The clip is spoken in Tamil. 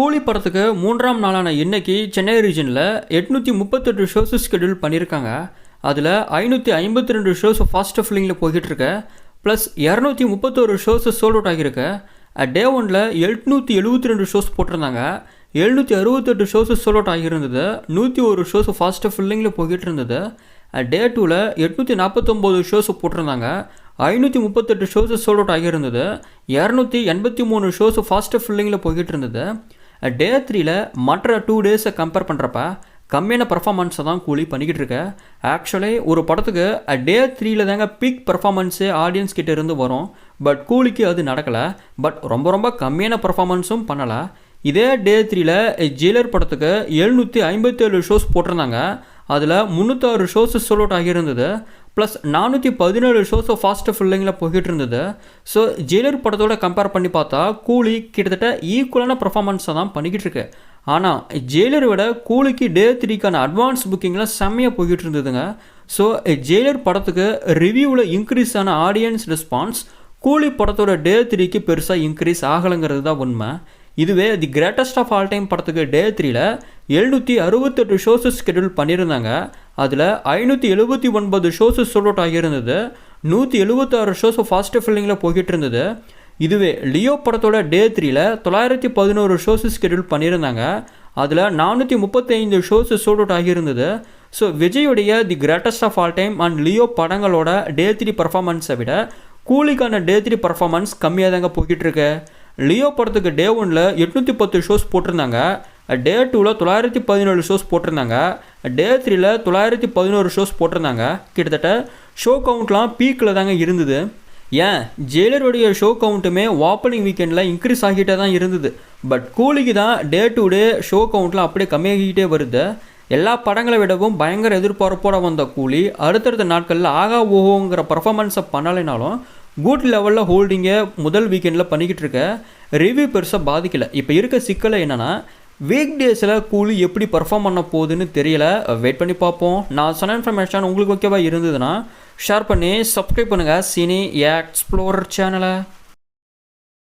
கூலி படத்துக்கு மூன்றாம் நாளான இன்னைக்கு சென்னை ரீஜனில் எட்நூற்றி முப்பத்தெட்டு ஷோஸ் ஸ்கெடியூல் பண்ணியிருக்காங்க அதில் ஐநூற்றி ஐம்பத்தி ரெண்டு ஷோஸ் ஃபாஸ்ட் ஃபில்லிங்கில் போய்கிட்டு இருக்கு. ப்ளஸ் இரநூத்தி முப்பத்தோரு ஷோஸ் சோல்ட் அவுட் ஆகியிருக்கு. டே ஒனில் எட்நூற்றி எழுபத்தி ரெண்டு ஷோஸ் போட்டிருந்தாங்க. எழுநூற்றி அறுபத்தெட்டு ஷோஸ் சோல் அவுட் ஆகியிருந்தது. நூற்றி ஒரு ஷோஸ் ஃபாஸ்ட் ஃபில்லிங்கில் போய்கிட்டு இருந்தது. டே டூவில் எட்நூற்றி நாற்பத்தொம்போது ஷோஸ் போட்டிருந்தாங்க. ஐநூற்றி முப்பத்தெட்டு ஷோஸ் சோல் அவுட் ஆகியிருந்தது. இரநூத்தி எண்பத்தி மூணு ஷோஸ் ஃபாஸ்ட் ஃபில்லிங்கில் போய்கிட்டு இருந்தது. டே த்ரீல மற்ற டூ டேஸை கம்பேர் பண்ணுறப்ப கம்மியான பர்ஃபார்மன்ஸை தான் கூலி பண்ணிக்கிட்டு இருக்க. ஆக்சுவலி ஒரு படத்துக்கு டே த்ரீல தாங்க பீக் பர்ஃபாமன்ஸு ஆடியன்ஸ் கிட்ட இருந்து வரும். பட் கூலிக்கு அது நடக்கலை. பட் ரொம்ப ரொம்ப கம்மியான பர்ஃபார்மன்ஸும் பண்ணலை. இதே டே த்ரீல ஜெயிலர் படத்துக்கு எழுநூற்றி ஐம்பத்தேழு ஷோஸ் போட்டிருந்தாங்க. அதில் முந்நூற்றாறு ஷோஸ் சோல் அவுட் ஆகியிருந்தது. ப்ளஸ் நானூற்றி பதினேழு ஷோஸோ ஃபாஸ்ட்டு ஃபில்லிங்கில் போய்கிட்டு இருந்தது ஸோ ஜெயிலர் படத்தோட கம்பேர் பண்ணி பார்த்தா கூலி கிட்டத்தட்ட ஈக்குவலான பர்ஃபார்மன்ஸை தான் பண்ணிக்கிட்டு இருக்கு ஆனால் ஜெயிலரை விட கூலிக்கு டே த்ரீக்கான அட்வான்ஸ் புக்கிங்லாம் செம்மையாக போய்கிட்டு இருந்ததுங்க ஸோ ஜெயிலர் படத்துக்கு ரிவ்யூவில் இன்க்ரீஸ் ஆன ஆடியன்ஸ் ரெஸ்பான்ஸ் கூலி படத்தோட டே த்ரீக்கு பெருசாக இன்க்ரீஸ் ஆகலைங்கிறது தான் உண்மை. இதுவே the greatest of all time படத்துக்கு டே த்ரீல எழுநூற்றி அறுபத்தெட்டு ஷோஸஸ் ஸ்கெடியூல் பண்ணியிருந்தாங்க. அதில் ஐநூற்றி எழுபத்தி ஒன்பது ஷோஸு சோல் அவுட் ஆகியிருந்தது. நூற்றி எழுபத்தாறு ஷோஸ் ஃபாஸ்ட் ஃபில்லிங்கில் போய்கிட்டு இருந்தது இதுவே லியோ படத்தோட டே த்ரீல தொள்ளாயிரத்தி பதினோரு ஷோஸு ஸ்கெடியூல் பண்ணியிருந்தாங்க. அதில் நானூற்றி முப்பத்தைந்து ஷோஸு சோல் அவுட் ஆகியிருந்தது. ஸோ விஜயுடைய the greatest of all time and Leo படங்களோட டே த்ரீ பர்ஃபார்மன்ஸை விட கூலிக்கான டே த்ரீ பர்ஃபார்மன்ஸ் கம்மியாக தாங்க போய்கிட்டு இருக்கு லியோ படத்துக்கு டே ஒனில் எட்நூற்றி பத்து ஷோஸ் போட்டிருந்தாங்க. டே டூவில் தொள்ளாயிரத்தி பதினேழு ஷோஸ் போட்டிருந்தாங்க. டே த்ரீல தொள்ளாயிரத்தி பதினோரு ஷோஸ் போட்டிருந்தாங்க. கிட்டத்தட்ட ஷோ கவுண்ட்லாம் பீக்கில் தாங்க இருந்தது. ஏன்? ஜெயிலருடைய ஷோ கவுண்ட்டுமே ஓப்பனிங் வீக்கெண்டில் இன்க்ரீஸ் ஆகிட்டே தான் இருந்தது. பட் கூலிக்கு தான் டே டு டே ஷோ கவுண்ட்லாம் அப்படியே கம்மியாகிக்கிட்டே வருது. எல்லா படங்களை விடவும் பயங்கர எதிர்பார்ப்போட வந்த கூலி அடுத்தடுத்த நாட்களில் ஆகா ஓஹோங்கிற பர்ஃபார்மன்ஸை பண்ணலைனாலும் குட் லெவலில் ஹோல்டிங்கை முதல் வீக்கெண்டில் பண்ணிக்கிட்டு இருக்க. ரிவ்யூ பெருசாக பாதிக்கலை. இப்போ இருக்க சிக்கலை என்னென்னா வீக் டேஸில் கூலி எப்படி பர்ஃபார்ம் பண்ண போகுதுன்னு தெரியல. வெயிட் பண்ணி பார்ப்போம். நான் சொன்ன இன்ஃபர்மேஷன் உங்களுக்கு ஓகேவா இருந்ததுன்னா ஷேர் பண்ணி சப்ஸ்கிரைப் பண்ணுங்கள் சினி எக்ஸ்ப்ளோரர் சேனலை